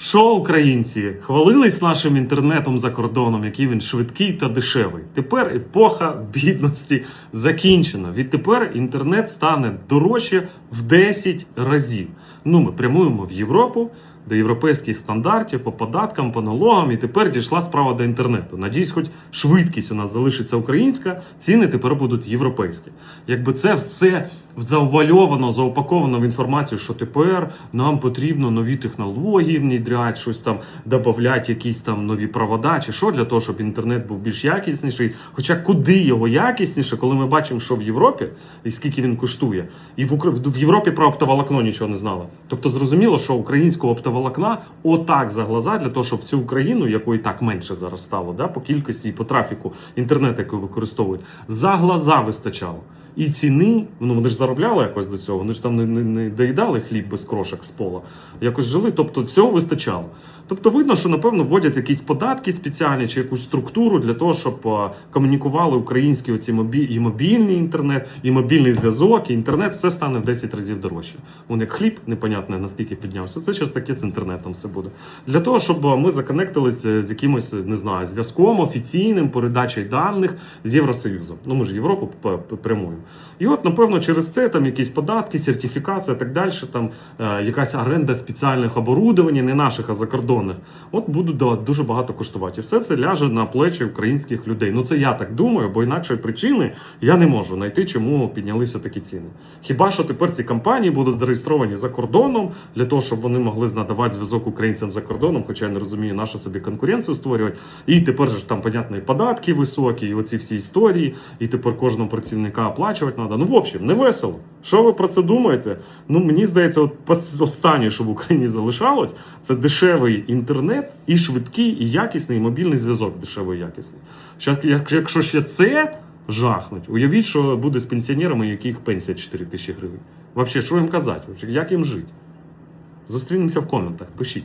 Що українці хвалились нашим інтернетом за кордоном, який він швидкий та дешевий. Тепер епоха бідності закінчена. Відтепер інтернет стане дорожче в 10 разів. Ну, ми прямуємо в Європу до європейських стандартів по податкам, по налогам, і тепер дійшла справа до інтернету. Надіюсь, хоч швидкість у нас залишиться українська, ціни тепер будуть європейські. Якби це все заувальовано, заупаковано в інформацію, що тепер нам потрібно нові технології внідряти, щось там додати, якісь там нові провода, чи що для того, щоб інтернет був більш якісніший. Хоча куди його якісніше, коли ми бачимо, що в Європі і скільки він коштує, і в Європі про оптоволокно нічого не знали. Тобто зрозуміло, що українського оптоволокна отак за глаза для того, щоб всю Україну, якої так менше зараз стало, да, по кількості і по трафіку інтернету, який використовують, за глаза вистачало. І ціни, ну вони ж заробляли якось до цього, вони ж там не, не, не доїдали хліб без крошок з пола, якось жили, тобто всього вистачало. Тобто видно, що напевно вводять якісь податки спеціальні чи якусь структуру для того, щоб а, комунікували українські оці мобі... і мобільний інтернет, і мобільний зв'язок, і інтернет все стане в 10 разів дорожче. Вон як хліб, непонятно наскільки піднявся. Це щось таке з інтернетом все буде. Для того, щоб ми законектилися з якимось, не знаю, зв'язком офіційним, передачею даних з Євросоюзом. Ну ми ж Європу прямуємо. І от, напевно, через це там якісь податки, сертифікація так далі, там е, якась оренда спеціальних оборудовань, не наших, а закордонних, от будуть дуже багато коштувати. І все це ляже на плечі українських людей. Ну це я так думаю, бо інакшої причини я не можу знайти, чому піднялися такі ціни. Хіба що тепер ці компанії будуть зареєстровані за кордоном для того, щоб вони могли надавати зв'язок українцям за кордоном, хоча я не розумію, на що собі конкуренцію створювати. І тепер же ж там, понятно, і податки високі, і оці всі історії, і тепер кожного працівника оплачувати треба. Ну, в общем, не весело. Що ви про це думаєте? Ну, мені здається, от останнє, що в Україні залишалось, це дешевий інтернет і швидкий, і якісний мобільний зв'язок дешевий і якісний. Якщо ще це жахнуть, уявіть, що буде з пенсіонерами, яких пенсія 4 тисячі гривень. Взагалі, що їм казати? Як їм жити? Зустрінемося в коментах, пишіть.